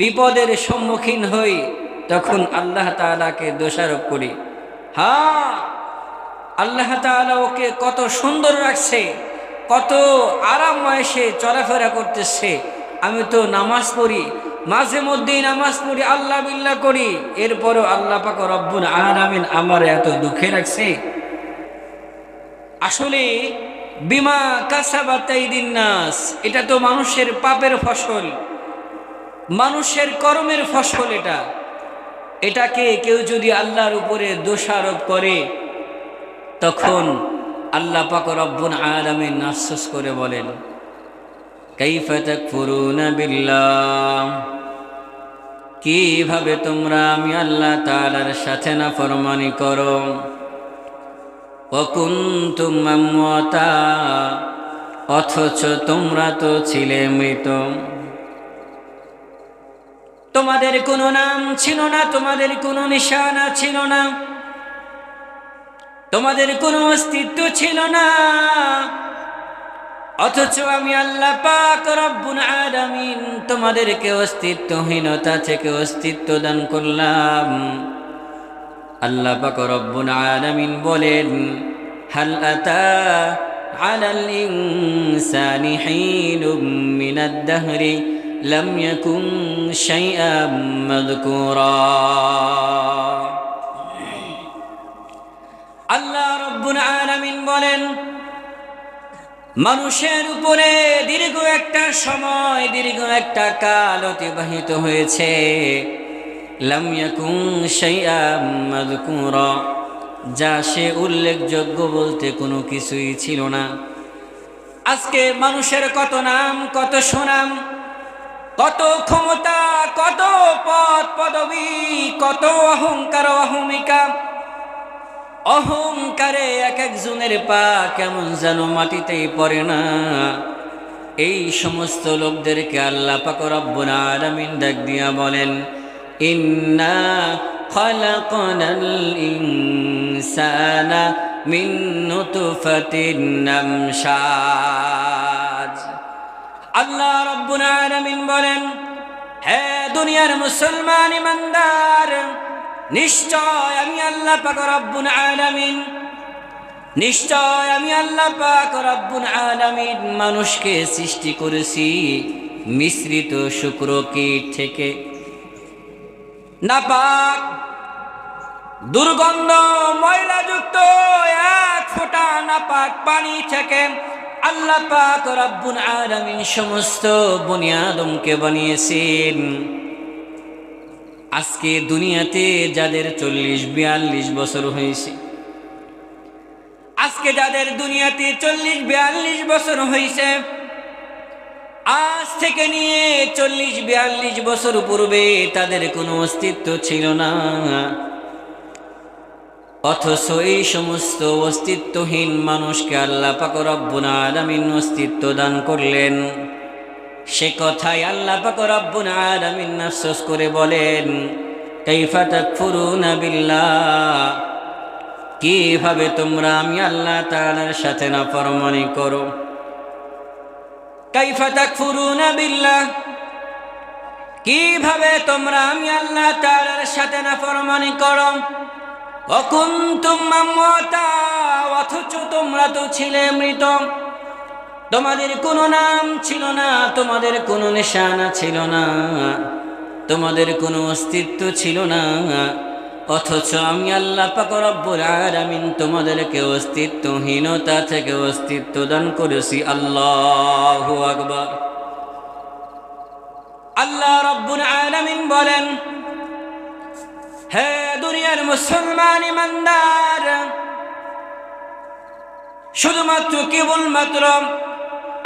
বিপদের সম্মুখীন হই, তখন আল্লাহ তাআলাকে দোষারোপ করি। হ্যাঁ আল্লাহ তাআলা ওকে কত সুন্দর রাখছে, কত আরামময় সে চলাফেরা করতেছে। আমি তো নামাজ পড়ি, মাঝে মধ্যেই নামাজ পড়ি, আল্লাহ বিল্লাহ করি। এরপরও আল্লাহ পাক রব্বুল আলামিন আমার এত দুঃখে রাখছে। আসলে বিমা কাসাবাতাইদিন নাস, এটা তো মানুষের পাপের ফসল। মানুষের কর্মের ফসল এটা। এটাকে কেউ যদি আল্লাহর উপরে দোষারোপ করে, তখন আল্লাহ পাক রব্বুন আলামিন আফসোস করে বলেন কীভাবে তোমরা আমি আল্লাহ তাআলার সাথে না ফরমানি করো? অকুন্তুম আমওয়াতা, অথচ তোমরা তো ছিলে মৃত। তোমাদের কোনো নাম ছিল না, তোমাদের কোনো নিশানা ছিল না, তোমাদের কোনো অস্তিত্ব ছিল না। অথচ আমি আল্লাহ পাক রব্বুন আদামিন তোমাদেরকে অস্তিত্বহীনতা থেকে অস্তিত্ব দান করলাম। আল্লাহ পাক রব্বুন আদামিন বলেন, হাল আতা আলাল ইনসানি হিনুম মিনাদ দাহরি لم يكن شيئا مذكورا আল্লাহ রব্বুল আলামিন বলেন মানুষের উপরে দীর্ঘ একটা সময় দীর্ঘ একটা কাল অতিবাহিত হয়েছে লাম ইয়াকুন শাইআম মাযকুরা যা সে উল্লেখযোগ্য বলতে কোনো কিছুই ছিল না আজকে মানুষের কত নাম কত সুনাম কত ক্ষমতা, কত পদ, পদবী, কত অহংকার, অহমিকা। অহংকারে এক একজনের পা কেমন যেন মাটিতেই পড়ে না। এই সমস্ত লোকদেরকে আল্লাহ পাক রব্বুল আলামিন ডাক দিয়া বলেন, ইন্না খলাকনাল ইনসানা মিন নুতফাতিন আমশাজ আল্লাহ রব্বুল বলেন, হে দুনিয়ার মুসলমান ইমানদার, নিশ্চয় আমি আল্লাহ পাক রব্বুল আলামিন, নিশ্চয় আমি আল্লাহ পাক রব্বুল আলামিন মানুষকে সৃষ্টি করেছি মিশ্রিত শুক্র কীট থেকে। নাপাক, দুর্গন্ধ ময়লাযুক্ত এক ফোঁটা নাপাক পানি থেকে আল্লাহ পাক রব্বুল আলামিন সমস্ত বুনিয়াদমকে বানিয়েছেন। আজকে দুনিয়াতে যাদের চল্লিশ, বিয়াল্লিশ বছর হয়েছে, আজকে যাদের দুনিয়াতে চল্লিশ, বিয়াল্লিশ বছর হয়েছে, আজ থেকে নিয়ে চল্লিশ, বিয়াল্লিশ বছর পূর্বে তাদের কোনো অস্তিত্ব ছিল না। অথচ এই সমস্ত অস্তিত্বহীন মানুষকে আল্লাহ পাক রব্বুল আলামিন অস্তিত্ব দান করলেন। সে কথাই আল্লাহ পাক রব্বুল আলামিন আফসোস করে বলেন, কাইফা তাকফুরুনা কীভাবে তোমরা আমি আল্লাহ তাআলার সাথে না ফরমানি করো? কাইফা তাকফুরুনা বিল্লাহ? কীভাবে তোমরা আমি আল্লাহ তাআলার সাথে না ফরমানি করো? অথচ তোমরা তো ছিলে মৃত। তোমাদের কোনো নাম ছিল না, তোমাদের কোনো নিশানা ছিল না, তোমাদের কোনো অস্তিত্ব ছিল না। অথচ আমি আল্লাহ পাক রব্বুল আলামিন তোমাদেরকে অস্তিত্বহীনতা থেকে অস্তিত্ব দান করেছি। আল্লাহু আকবার। আল্লাহ রব্বুল আলামিন বলেন হে দুনিয়ার মুসলমান ইমানদার, শুধুমাত্র কেবলমাত্র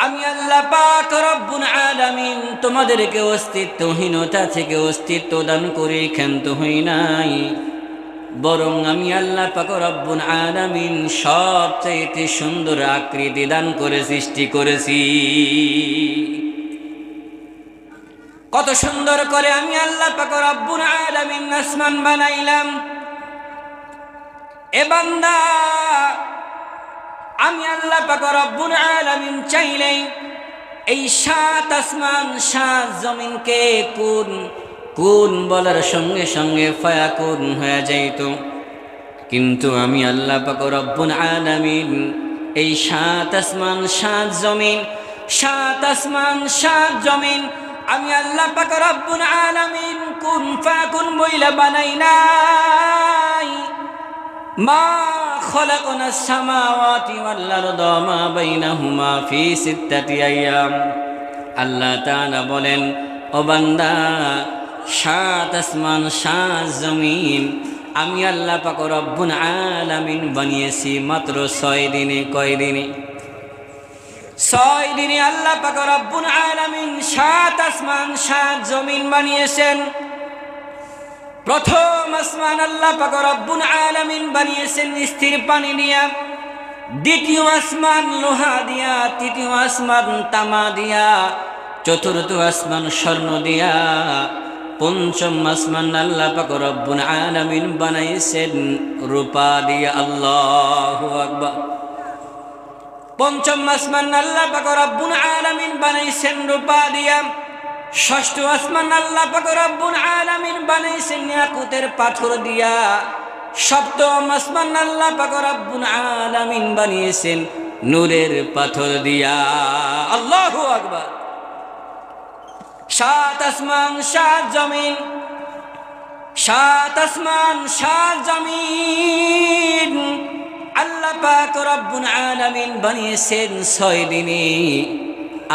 আমি আল্লাহ পাক রব্বুল আলামিন তোমাদেরকে অস্তিত্বহীনতা থেকে অস্তিত্ব দান করে ক্ষান্ত হই নাই। বরং আমি আল্লাহ পাক রব্বুল আলামিন সবচাইতে সুন্দর আকৃতি দান করে সৃষ্টি করেছি। কত সুন্দর করে আমি আল্লাহ পাক রব্বুল আলামিন আসমান বানাইলাম। এ বান্দা, আমি আল্লাহ পাক রব্বুল আলামিন চাইলেই এই সাত আসমান, সাত জমিনকে কোন কোন বলার সঙ্গে সঙ্গে ফায়া কোন হয়ে যাইত? কিন্তু আমি আল্লাহ পাক রব্বুল আলামিন এই সাত আসমান, সাত জমিন, সাত আসমান, সাত জমিন আমি আল্লাহ পাক রব্বুল আলামিন কোন ফাকুন বইলা বানাই নাই। মা খলাকনা সামাওয়াতি ওয়াল আরদা, মা বাইনাহুমা ফি সিত্তাতি আইয়াম আল্লাহ তাআলা বলেন, ও বান্দা, সাত আসমান, সাত জমিন আমি আল্লাহ পাক রব্বুল আলামিন বানিয়েছি মাত্র ছয় দিনে, কয় দিনে? ছয় দিনে আল্লাহ পাক রব্বুল আলামিন সাত আসমান, সাত জমিন বানিয়েছেন। প্রথম আসমান আল্লাহ পাক রব্বুল আলামিন বানিয়েছেন স্থির পানি দিয়া। দ্বিতীয় আসমান লোহা দিয়া, তৃতীয় আসমান তামা দিয়া, চতুর্থ আসমান স্বর্ণ দিয়া। পঞ্চম আসমান আল্লাহ পাক রব্বুল আলামিন বানাইছেন রূপা দিয়া। আল্লাহু আকবার। পঞ্চম আসমান আল্লাহ পাক রব্বুল আলামিন বানাইছেন রূপা দিয়া। ষষ্ঠ আসমান আল্লাহ পাক রব্বুল আলামিন বানাইছেন ইয়াকুতের পাথর দিয়া। সপ্তম আসমান আল্লাহ পাক রব্বুল আলামিন বানিয়েছেন নূরের পাথর দিয়া। আল্লাহু আকবার। সাত আসমান, সাত জমিন। সাত আসমান, সাত জমিন। আল্লাহ পাক রব্বুল আলামিন বানিয়েছেন ছয় দিনে।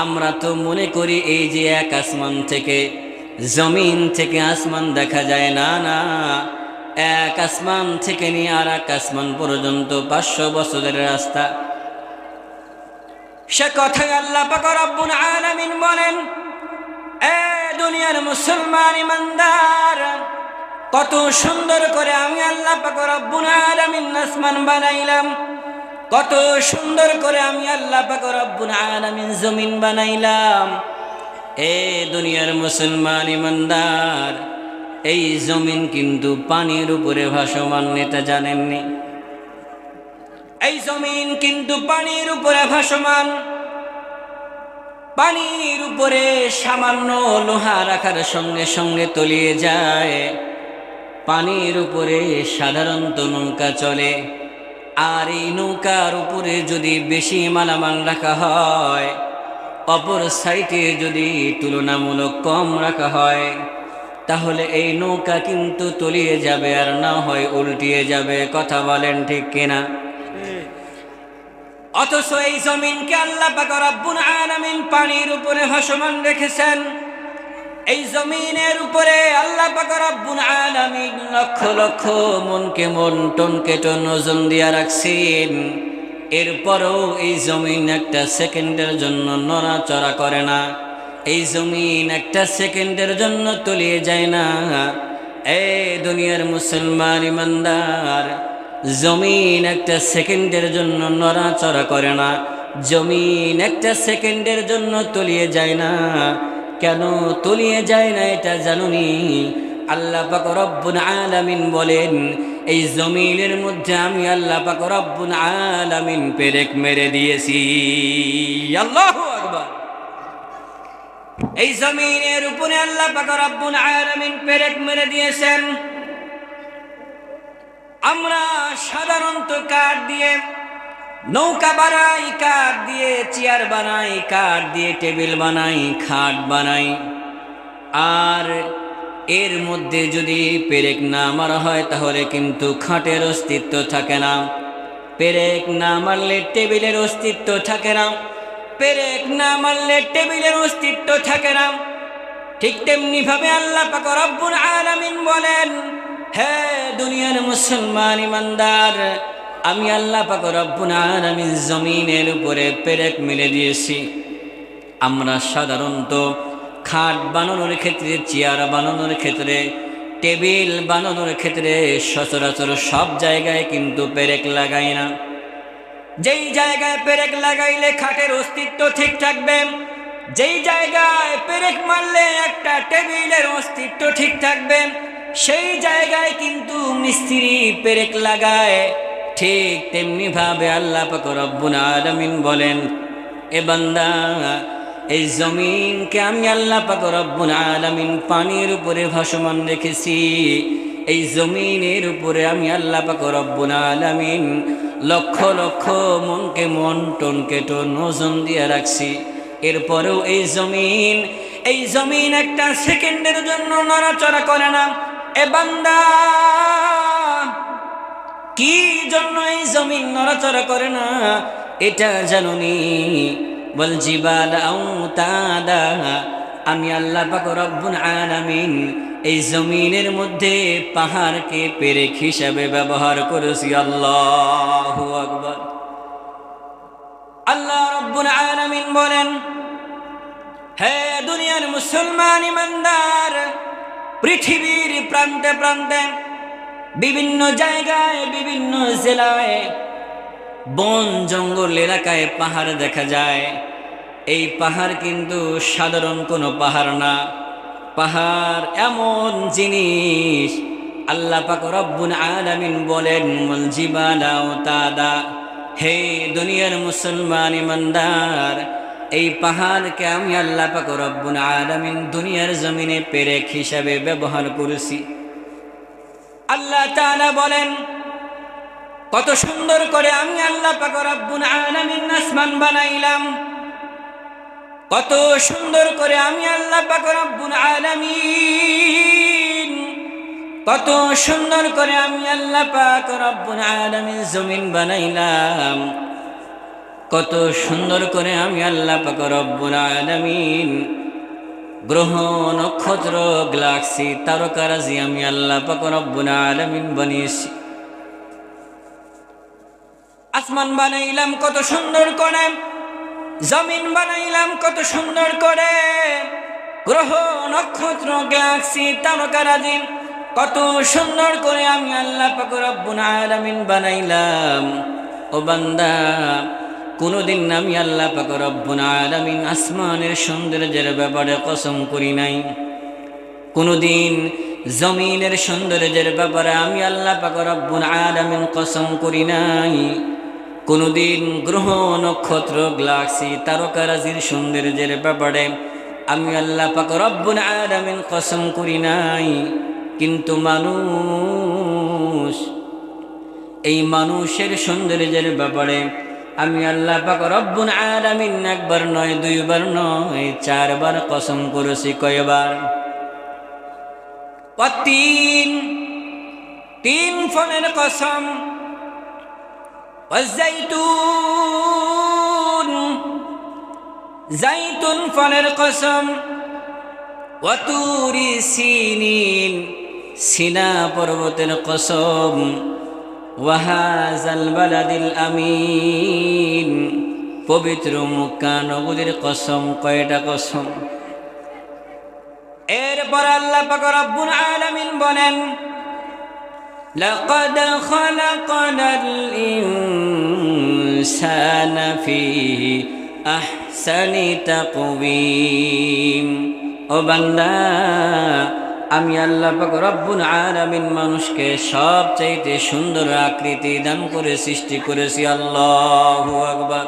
আমরা তো মনে করি এই যে এক আসমান থেকে জমিন থেকে আসমান দেখা যায় না না। এক আসমান থেকে নিয়ে আর এক আসমান পর্যন্ত পাঁচশো বছরের রাস্তা। সে কথা আল্লাহ পাক রব্বুল আলামিন বলেন, এ দুনিয়ার মুসলমান ইমানদার কত সুন্দর করে আমি আল্লাহ আলামিন আসমান বানাইলাম। কত সুন্দর করে আমি আল্লাহ আলামিন জমিন বানাইলাম। এ দুনিয়ার মুসলমান ইমানদার, এই জমিন কিন্তু পানির উপরে ভাসমান, এটা জানেননি? এই জমিন কিন্তু পানির উপরে ভাসমান। পানির উপরে সামান্য লোহা রাখার সঙ্গে সঙ্গে তলিয়ে যায়। পানির উপরে সাধারণত নৌকা চলে। আর এই নৌকার উপরে যদি বেশি মালামাল রাখা হয়, অপর সাইটে যদি তুলনামূলক কম রাখা হয়, তাহলে এই নৌকা কিন্তু তলিয়ে যাবে আর না হয় উল্টিয়ে যাবে, কথা বলেন ঠিক কিনা? অথচ এই জমিনকে আল্লাহ পাক রব্বুল আলামিন পানির উপরে ভাসমান রেখেছেন। এই জমিনের উপরে আল্লাহ রব্বুল আলামিন লক্ষ লক্ষ মনকে মন, টনকে টন ওজন দিয়া রাখছেন। এরপরও এই জমিন একটা সেকেন্ডের জন্য নড়াচড়া করে না। এই জমিন একটা সেকেন্ডের জন্য তলিয়ে যায় না। এ দুনিয়ার মুসলমান ইমানদার, জমিন একটা সেকেন্ডের জন্য নড়াচড়া করে না। জমিন একটা সেকেন্ডের জন্য তলিয়ে যায় না। কেন তলিয়ে যায় না এটা জানুনি? আল্লাহ পাক রব্বুল আলামিন বলেন, এই জমিনের মধ্যে আমি আল্লাহ পাক রব্বুল আলামিন পেরেক মেরে দিয়েছি। আল্লাহু আকবার। এই জমিনের উপরে আল্লাহ পাক রব্বুল আলামিন পেরেক মেরে দিয়েছেন। আমরা সাধারণত কাঠ দিয়ে নৌকা বানাই, কাঠ দিয়ে, চেয়ার বানাই, কাঠ দিয়ে, টেবিল বানাই, খাট বানাই। আর এর মধ্যে যদি পেরেক না মারা হয়, তাহলে কিন্তু খাটের অস্তিত্ব থাকে না। পেরেক না মারলে টেবিলের অস্তিত্ব থাকে না। পেরেক না মারলে টেবিলের অস্তিত্ব থাকে না। ঠিক তেমনি ভাবে আল্লাহ পাক রব্বুল আলামিন বলেন, হে দুনিয়ার মুসলমান ইমানদার আমি আল্লাহ পাক রব্বুল আলামিন জমিনের উপরে পেরেক মিলে দিয়েছি। আমরা সাধারণত খাট বানানোর ক্ষেত্রে, চেয়ার বানানোর ক্ষেত্রে, টেবিল বানানোর ক্ষেত্রে সচরাচর সব জায়গায় কিন্তু পেরেক লাগাই না। যেই জায়গায় পেরেক লাগাইলে খাটের অস্তিত্ব ঠিক থাকবে, যেই জায়গায় পেরেক মারলে একটা টেবিলের অস্তিত্ব ঠিক থাকবে, সেই জায়গায় কিন্তু মিস্ত্রি পেরেক লাগায়। ঠিক তেমনি ভাবে আল্লাহ পাক রব্বুল আলামিন বলেন, এ বান্দা, এই জমিনকে আমি আল্লাহ পাক রব্বুল আলামিন পানির উপরে ভাসমান রেখেছি। এই জমিনের উপরে আমি আল্লাহ পাক রব্বুল আলামিন লক্ষ লক্ষ মনকে মন টনকে টন ওজন দিয়ে রাখছি। এরপরেও এই জমিন এই জমিন একটা সেকেন্ডের জন্য নড়াচড়া করে না। এ বান্দা কি জন্য এই জমিন নড়াচড়া করে না? এটা জানুনি বল জিবাল আউতাদা। আমি আল্লাহ পাক আলামিন এই জমিনের মধ্যে পাহাড়কে পেরেক হিসাবে ব্যবহার করেছি। আল্লাহু আকবার। আল্লাহ রব্বুল আলামিন বলেন, হে দুনিয়ার মুসলমান ইমানদার, পৃথিবীর প্রান্তে প্রান্তে বিভিন্ন জায়গায়, বিভিন্ন জেলায়, বন জঙ্গল এলাকায় পাহাড় দেখা যায়। এই পাহাড় কিন্তু সাধারণ কোনো পাহাড় না। পাহাড় এমন জিনিস, আল্লাহ পাক রব্বুল আলামিন বলেন, মল জিবালাও তাদা। হে দুনিয়ার মুসলমান ইমানদার, এই পাহাড়কে আমি আল্লাহ পাক রব্বুল আলামিন দুনিয়ার জমিনে পেরেক হিসাবে ব্যবহার করেছি। আল্লাহ তাআলা বলেন, কত সুন্দর করে আমি আল্লাহ পাক আসমান বানাইলাম। কত সুন্দর করে আমি আল্লাহ পাক রব্বুল আলামিন, কত সুন্দর করে আমি আল্লাহ পাক রব্বুল আলামিন জমিন বানাইলাম। কত সুন্দর করে আমি আল্লাহ পাক রব্বুল আলামিন গ্রহ নক্ষত্র গ্লাক্সি তারকারাজি আমি আল্লাহ পাক রব্বুল আলামিন বানিয়েছি। আসমান বানাইলাম কত সুন্দর করে, জমিন বানাইলাম কত সুন্দর করে গ্রহ নক্ষত্র গ্যালাক্সি তারকারাজি কত সুন্দর করে আমি আল্লাহ পাক রব্বুল আলামিন বানাইলাম। ও বান্দা কোনোদিন আমি আল্লাহ পাক আলামিন আসমানের সৌন্দর্যের ব্যাপারে কসম করি নাই। কোনোদিন জমিনের সৌন্দর্যের ব্যাপারে আমি আল্লাহ পাক আলামিন কসম করি নাই। কোনোদিন গ্রহ নক্ষত্র গ্লাক্সি তারকারাজির সৌন্দর্যের ব্যাপারে আমি আল্লাহ পাক আলামিন কসম করি নাই। কিন্তু মানুষ, এই মানুষের সৌন্দর্যের ব্যাপারে আমি আল্লাহ পাক রব্বুন আলামিন একবার নয়, দুইবার নয়, চারবার কসম করেছি, কয়বার? তিন তিন ফলের কসম। জাইতুন জাইতুন ফলের কসম। অতুরি সিনিন, সিনা পর্বতের কসম। ওয়াহাজাল বালাদিল আমিন পবিত্র মুক্কা নগরীর কসম কয়টা কসম এরপর আল্লাহ পাক রব্বুল আলামিন বলেন لقد خلقنا الإنسان في أحسن تقويم ও বান্দা আমি আল্লাহ পাক রব্বুল আলামিন মানুষকে সবচাইতে সুন্দর আকৃতি দান করে, সৃষ্টি করেছি। আল্লাহু আকবার।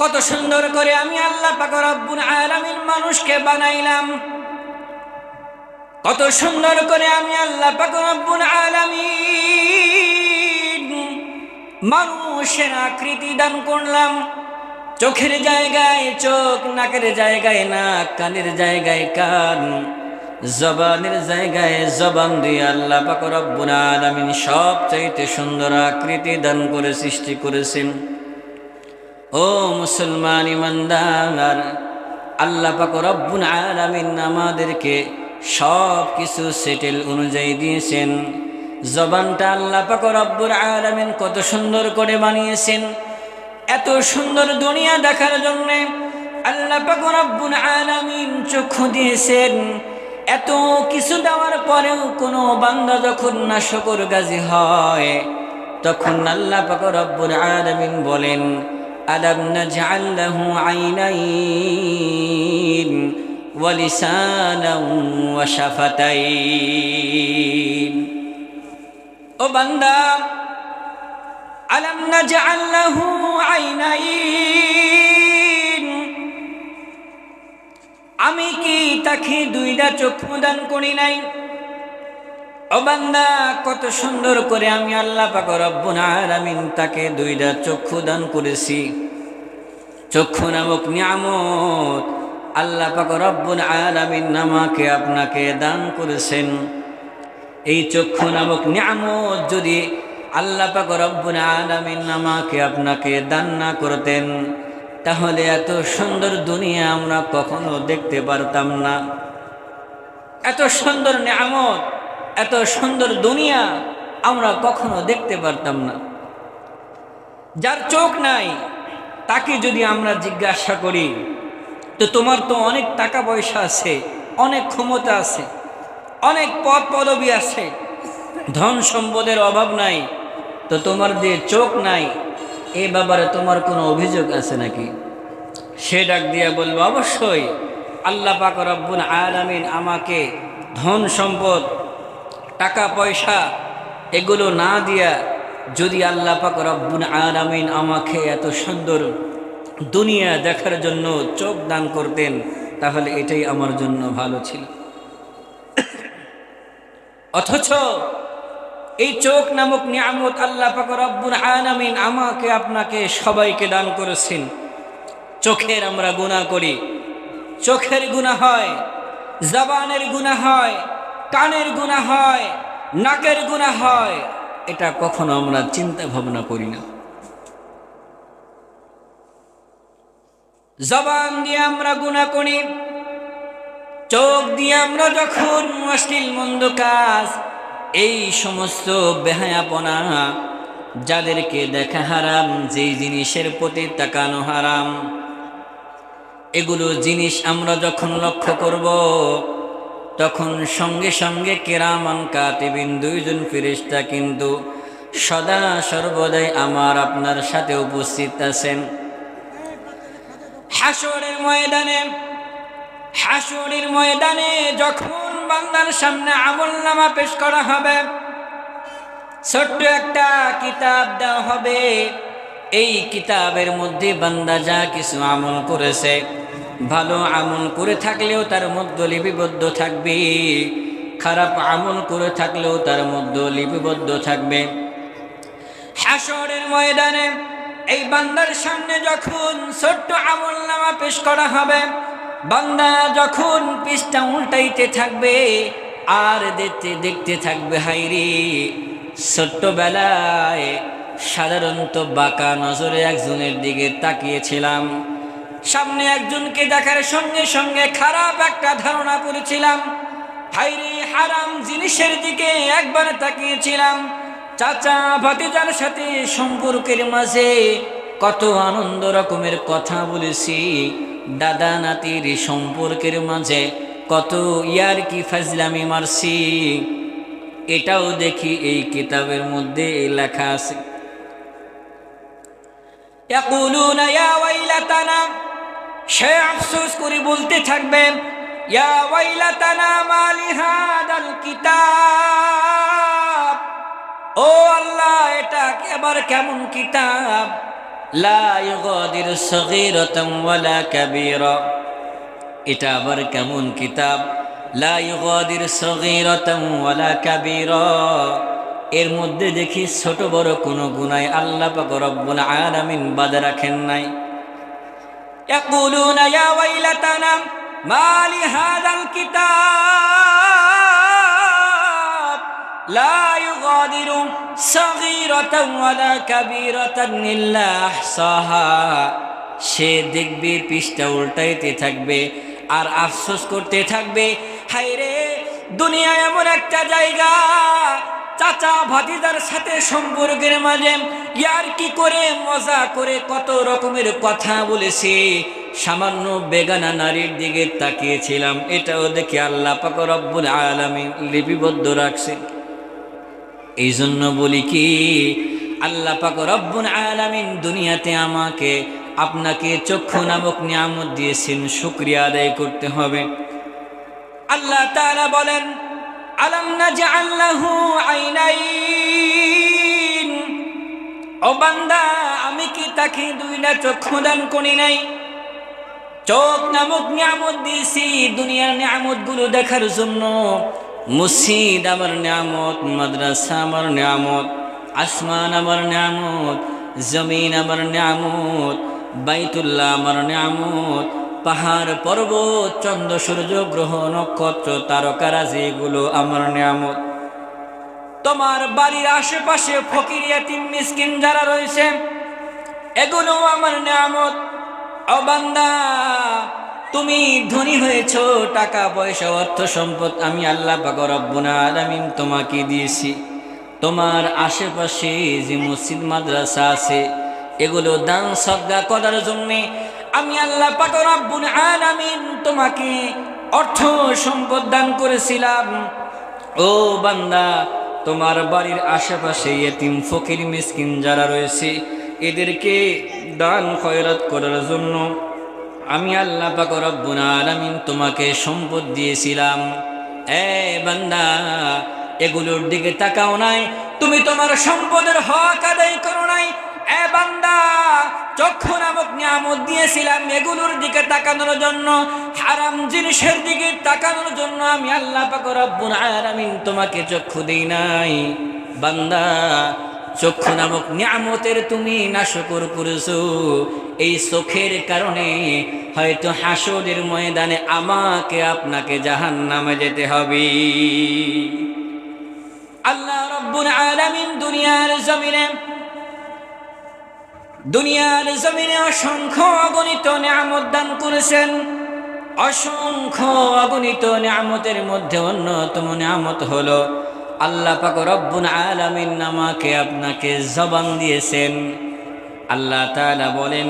কত সুন্দর করে আমি আল্লাহ পাক রব্বুল আলামিন মানুষকে বানাইলাম। কত সুন্দর করে আমি আল্লাহ পাক রব্বুল আলামিন মানুষের আকৃতি দান করলাম। চোখের জায়গায় চোখ, নাকের জায়গায় নাক, কানের জায়গায় কান, জবানের জায়গায় জবান দিয়ে আল্লাহ পাক রব্বুল আলামিন সব চাইতে সুন্দর আকৃতি দান করে সৃষ্টি করেছেন। ও মুসলমান ইমানদার, আল্লাহ পাক রব্বুল আলামিন আমাদেরকে সব কিছু সেটেল অনুযায়ী দিয়েছেন। জবানটা আল্লাহ পাক রব্বুল আলামিন কত সুন্দর করে বানিয়েছেন। এত সুন্দর দুনিয়া দেখার জন্য আল্লাহ রব্বুল আলামিন চক্ষু দিয়েছেন। এত কিছু দেওয়ার পরেও কোনো বান্দা যখন না শকর গাজী হয়, তখন আল্লাহ রব্বুল আলামিন বলেন, আলাম শাফাতাইন। ও বান্দা আলম নাজআল লাহু আইনাইন আমি কি তাকে দুইটা চক্ষু দান করি নাই? ও বান্দা, কত সুন্দর করে আমি আল্লাহ পাক রব্বুল আলামিন তাকে দুইটা চক্ষু দান করেছি। চক্ষু নামক নিয়ামত আল্লাহ পাক রব্বুল আলামিন নামাকে আপনাকে দান করেছেন। এই চক্ষু নামক নিয়ামত যদি আল্লাহ পাক রব্বুল আলামিন নামাকে আপনাকে দান করতেন। তাহলে এত সুন্দর দুনিয়া আমরা কখনো দেখতে পারতাম না। এত সুন্দর নিয়ামত, এত সুন্দর দুনিয়া আমরা কখনো দেখতে পারতাম না। যার চোখ নাই, তাকে যদি আমরা জিজ্ঞাসা করি, তো তোমার তো অনেক টাকা পয়সা আছে, অনেক ক্ষমতা আছে, অনেক পদ পদবি আছে, ধন সম্পদের অভাব নাই তো তোমার যে চোখ নাই, এ ব্যাপারে তোমার কোনো অভিযোগ আছে নাকি? সে ডাক দিয়া বলব অবশ্যই। আল্লাহ পাক রব্বুল আলামিন আমাকে ধন সম্পদ, টাকা পয়সা এগুলো না দিয়া যদি আল্লাহ পাক রব্বুল আলামিন আমাকে এত সুন্দর দুনিয়া দেখার জন্য চোখ দান করতেন, তাহলে এটাই আমার জন্য ভালো ছিল। অথচ এই চোখ নামক নিয়ামত আল্লাহ পাক রব্বুল আলামিন আমাকে, আপনাকে সবাইকে দান করেছেন। চোখের আমরা গুণা করি। চোখের গুণা হয়, জবানের গুণা হয়, কানের গুণা হয়, নাকের গুণা হয়। এটা কখনো আমরা চিন্তা ভাবনা করি না। জবান দিয়ে আমরা গুণা করি, চোখ দিয়ে আমরা যখন অশ্লীল মন্দ কাজ এই সমস্ত বেহায়াপনা যাদেরকে দেখা হারাম, যেই জিনিসের প্রতি তাকানো হারাম, এগুলো জিনিস আমরা যখন লক্ষ্য করব, তখন সঙ্গে সঙ্গে কেরামান কাতিবিন দুইজন ফিরিস্তা কিন্তু সদা সর্বদাই আমার আপনার সাথে উপস্থিত আছেন। হাসরের ময়দানে হাসরের ময়দানে যখন বান্দার সামনে আমল নামা পেশ করা হবে। ছোট্ট একটা কিতাব দেওয়া হবে। এই কিতাবের মধ্যে বান্দা যা কিছু আমল করেছে, ভালো আমল করে থাকলেও তার মধ্যে লিপিবদ্ধ থাকবে। খারাপ আমল করে থাকলেও তার মধ্যে লিপিবদ্ধ থাকবে। হাসরের ময়দানে এই বান্দার সামনে যখন ছোট্ট আমল নামা পেশ করা হবে বান্দা যখন পৃষ্ঠা উল্টাইতে থাকবে, আর দেখতে দেখতে থাকবে হাইরি ছোট্টবেলায় সাধারণত বাঁকা নজরে একজনের দিকে তাকিয়েছিলাম। সামনে একজনকে দেখার সঙ্গে সঙ্গে খারাপ একটা ধারণা করেছিলাম। হাইরে হারাম জিনিসের দিকে একবার তাকিয়েছিলাম। চাচা ভাতিজার সাথে সম্পর্কের মাঝে কত আনন্দ রকমের কথা বলেছি। দাদা নাতির সম্পর্কের মাঝে কত ইয়ার কি ফাজলামি মারছি। এটাও দেখি এই কিতাবের মধ্যে লেখা আছে। সে করে বলতে ও আল্লাহ, এটা কেমন কিতাব? লা ওয়ালা এটা আবার কেমন কিতাব? লা এর মধ্যে দেখি ছোট বড় কোনো গুনায় আল্লাহ পাক রব্বুল আলামিন বাধা রাখেন নাই। ইয়াকুলুনা ইয়া ওয়াইলাতানা, মা লি কিতাব। لا يغادر صغيرة ولا كبيرة إلا أحصاها সে দেখবে পৃষ্ঠা উল্টাইতে থাকবে আর আফসোস করতে থাকবে হাইরে দুনিয়া এমন একটা জায়গা চাচা ভাতিদার সাথে সম্পর্কের মাঝে ইয়ার কি করে মজা করে কত রকমের কথা বলেছি সামান্য বেগানা নারীর দিকে তাকিয়েছিলাম এটাও দেখে আল্লাহ পাক রব্বুল আলামিন লিপিবদ্ধ রাখছে এই জন্য বলি কি, আল্লাহ পাক রব্বুল আলামিন দুনিয়াতে আমাকে আপনাকে চক্ষু নামক নিয়ামত দিয়েছেন, শুক্রিয়া আদায় করতে হবে। আল্লাহ তাআলা বলেন, আলম নাজআল লাহু আইনাইন? ও বান্দা, আমি কি তাকে দুইটা চক্ষু দান করি নাই? চোখ নামক নিয়ামত দিয়েছি, দুনিয়ার নিয়ামতগুলো দেখার জন্য মসজিদ আমার নিয়ামত, মাদ্রাসা আমার নিয়ামত, আসমান আমার নিয়ামত, জমিন আমার নিয়ামত, বাইতুল্লাহ আমার নিয়ামত, পাহাড় পর্বত, চন্দ্র, সূর্য, গ্রহ, নক্ষত্র তারকারাজি এগুলো আমার নিয়ামত। তোমার বাড়ির আশেপাশে ফকির, ইয়াতিম, মিসকিন যারা রয়েছে, এগুলো আমার নিয়ামত। অবান্দা তুমি ধনী হয়েছ, টাকা, পয়সা, অর্থ সম্পদ আমি আল্লাহ আলামিন তোমাকে দিয়েছি। তোমার আশেপাশে যে মসজিদ, মাদ্রাসা আছে, এগুলো দান, সদ্গা করার জন্যে আমি আল্লাহ পাক রব্বুল আলামিন তোমাকে অর্থ সম্পদ দান করেছিলাম। ও বান্দা, তোমার বাড়ির আশেপাশে এতিম, ফকির, মিসকিন যারা রয়েছে, এদেরকে দান, খয়রাত করার জন্য আমি আল্লাহ পাক রব্বুল আলামিন তোমাকে সম্পদ দিয়েছিলাম। এ বান্দা, এগুলোর দিকে তাকাও নাই, তুমি তোমার সম্পদের হক আদায় করো নাই। এ বান্দা চক্ষু নামক নিয়ামত দিয়েছিলাম এগুলোর দিকে তাকানোর জন্য, হারাম জিনিসের দিকে তাকানোর জন্য আমি আল্লাহ পাক রব্বুল আলামিন তোমাকে চক্ষু দেই নাই। বান্দা চক্ষু নামক নিয়ামতের তুমি নাশকর করেছ এই চোখের কারণে হয়তো হাসরের ময়দানে আমাকে, আপনাকে জাহান নামে যেতে হবে। আল্লাহ রব্বুল আলামিন দুনিয়ার জমিনে দুনিয়ার জমিনে অসংখ্য অগণিত নিয়ামত দান করেছেন। অসংখ্য অগণিত নিয়ামতের মধ্যে অন্যতম নিয়ামত হলো, আল্লাহ পাক রব্বুল আলামিন নামাকে আপনাকে জবান দিয়েছেন। আল্লাহ তাআলা বলেন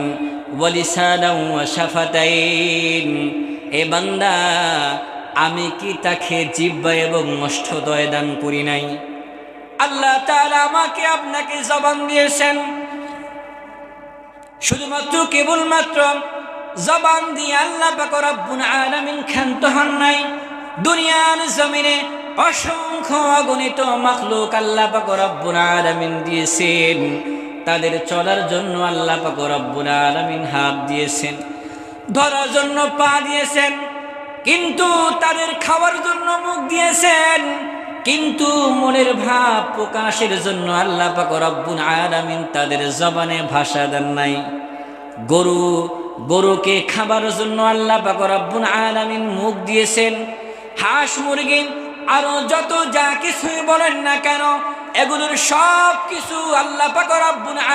এ বান্দা, আমি কি তাকে জিব্বা এবং মষ্ঠদয় দান করি নাই? আল্লাহ তাআলা আমাকে আপনাকে জবান দিয়েছেন। শুধুমাত্র কেবলমাত্র জবান দিয়ে আল্লাহ পাক রব্বুল আলামিন ক্ষান্ত হন নাই। দুনিয়ার জমিনে অসংখ্য অগণিত মাখলুক আল্লাহ পাক রব্বুল আলামিন দিয়েছেন। তাদের চলার জন্য আল্লাহ পাক রব্বুল আলামিন হাত দিয়েছেন, ধরার জন্য পা দিয়েছেন, কিন্তু তাদের খাওয়ার জন্য মুখ দিয়েছেন, কিন্তু মনের ভাব প্রকাশের জন্য আল্লাহ রব্বুল আলামিন তাদের জবানে ভাষা দেন নাই। গরু, গরুকে খাবার জন্য আল্লাহ রব্বুল আলামিন মুখ দিয়েছেন, হাঁস মুরগি, আরও যত যা কিছুই বলেন না কেন এগুলোর সব কিছু আল্লাহ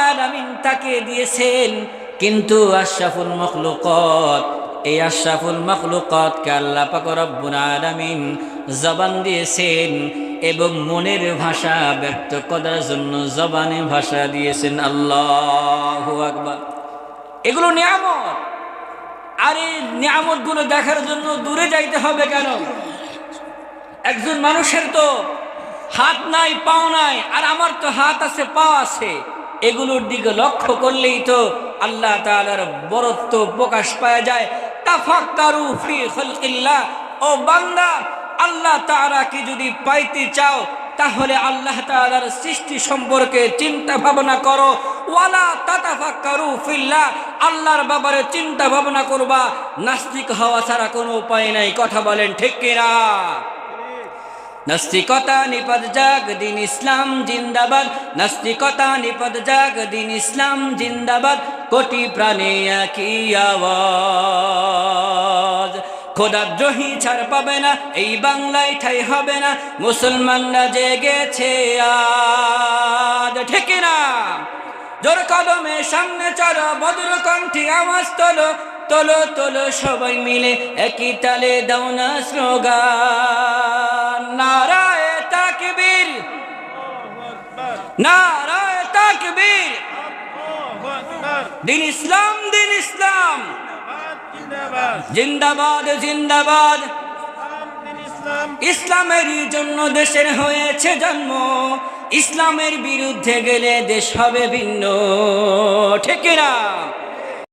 আলামিন তাকে দিয়েছেন। কিন্তু আশরাফুল মখলুকত, এই আশরাফুল মখলুকতকে আল্লাহ পাক রব্বুল আলামিন জবান দিয়েছেন এবং মনের ভাষা ব্যক্ত করার জন্য জবানে ভাষা দিয়েছেন। আল্লাহ আকবার। এগুলো নিয়ামত। আর এই নিয়ামত দেখার জন্য দূরে যাইতে হবে কেন? একজন মানুষের তো হাত নাই, পাও নাই, আর আমার তো হাত আছে পা আছে। এগুলোর দিকে লক্ষ্য করলেই তো আল্লাহ তাআলার বরত্ব প্রকাশ পাওয়া যায়। তাফাক্কারু ফি খালকিল্লাহ। ও বান্দা, আল্লাহ তাআলাকে যদি পাইতে চাও, তাহলে আল্লাহ তাআলার সৃষ্টি সম্পর্কে চিন্তা ভাবনা করো। ওয়ালা তাতাফাক্কারু ফিল্লাহ। আল্লাহর ব্যাপারে চিন্তা ভাবনা করবা। নাস্তিক হওয়া ছাড়া কোনো উপায় নাই। কথা বলেন ঠিক কিনা? নাস্তিকতা নিপদ জাগ, দিন ইসলাম জিন্দাবাদ। নাস্তিকতা নিপদ জাগ, দিন ইসলাম জিন্দাবাদ। কোটি প্রাণে একই আওয়াজ। খোদাদ্রোহী ছাড় পাবে না, এই বাংলায় ঠাই হবে না। মুসলমানরা জেগেছে আজ। ঠিক না? জোর কদমে সামনে চলো বদর কণ্ঠে আওয়াজ তোলো। তোলো তোলো সবাই মিলে একই তালে দাও না স্লোগান। নারায় তাকবীর। নারায় তাকবীর। দিন ইসলাম দিন ইসলাম। জিন্দাবাদ জিন্দাবাদ। ইসলামের জন্য দেশের হয়েছে জন্ম। ইসলামের বিরুদ্ধে গেলে দেশ হবে ভিন্ন। ঠিক না